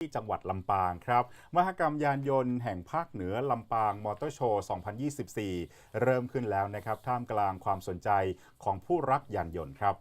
ที่จังหวัดลำปางครับ มหกรรมยานยนต์แห่งภาคเหนือลำปางมอเตอร์โชว์ 2024 เริ่มขึ้นแล้วนะครับ ท่ามกลางความสนใจของผู้รักยานยนต์ครับ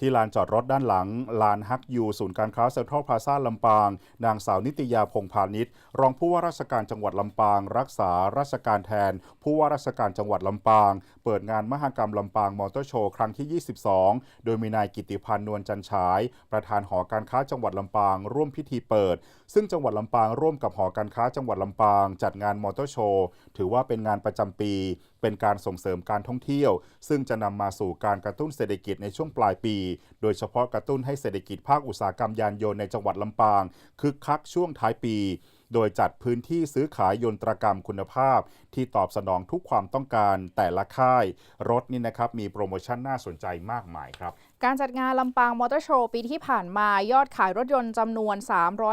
ที่ลานจอดรถด้านหลัง ลานฮักยูศูนย์การค้าเซ็นทรัลพลาซ่าลำปาง นางสาวนิตยาพงพาณิชย์รองผู้ว่าราชการจังหวัดลำปาง รักษาราชการแทน ผู้ว่าราชการจังหวัดลำปาง เปิดงานมหกรรมลำปางมอเตอร์โชว์ครั้งที่ 22 โดยมีนายกิติพันธ์นวลจันฉาย ประธานหอการค้าจังหวัดลำปาง ร่วมพิธีเปิด ซึ่งจังหวัดลำปางร่วมกับหอการค้าจังหวัดลำปาง จัดงานมอเตอร์โชว์ถือว่าเป็นงานประจำปี เป็นการส่งเสริมการท่องเที่ยว ซึ่งจะนำมาสู่การกระตุ้นเศรษฐกิจในช่วงปลายปีโดยเฉพาะกระตุ้นให้เศรษฐกิจภาคอุตสาหกรรมยานยนต์ในจังหวัดลำปางคึกคักช่วงท้ายปี โดยจัดพื้นที่ซื้อขายยนตรกรรมคุณภาพ ที่ตอบสนองทุกความต้องการแต่ละค่าย รถนี่นะครับมีโปรโมชั่นน่าสนใจมากมายครับ การจัดงานลำปางมอเตอร์โชว์ปีที่ผ่านมายอดขายรถยนต์จำนวน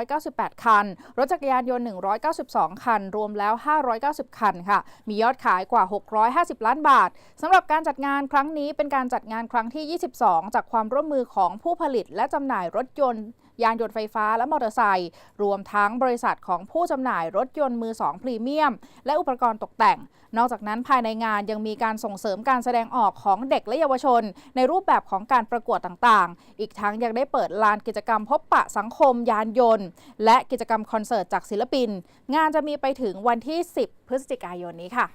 398 คัน รถจักรยานยนต์ 192 คัน รวมแล้ว 590 คันค่ะ มียอดขายกว่า 650 ล้านบาทสำหรับการจัดงานครั้งนี้เป็นการจัดงานครั้งที่ 22 จากความร่วมมือของผู้ผลิตและจำหน่ายรถยนต์ยานยนต์ไฟฟ้าและมอเตอร์ไซค์รวมทั้งบริษัทของผู้จำหน่ายรถยนต์มือสองพรีเมียม และอุปกรณ์ตกแต่ง นอกจากนั้นภายในงานยังมีการส่งเสริมการแสดงออกของเด็กและเยาวชน ในรูปแบบของการประประกวดต่างๆ อีกทั้งยังได้เปิดลานกิจกรรมพบปะสังคมยานยนต์ และกิจกรรมคอนเสิร์ตจากศิลปิน งานจะมีไปถึงวันที่ 10 พฤศจิกายนนี้ค่ะ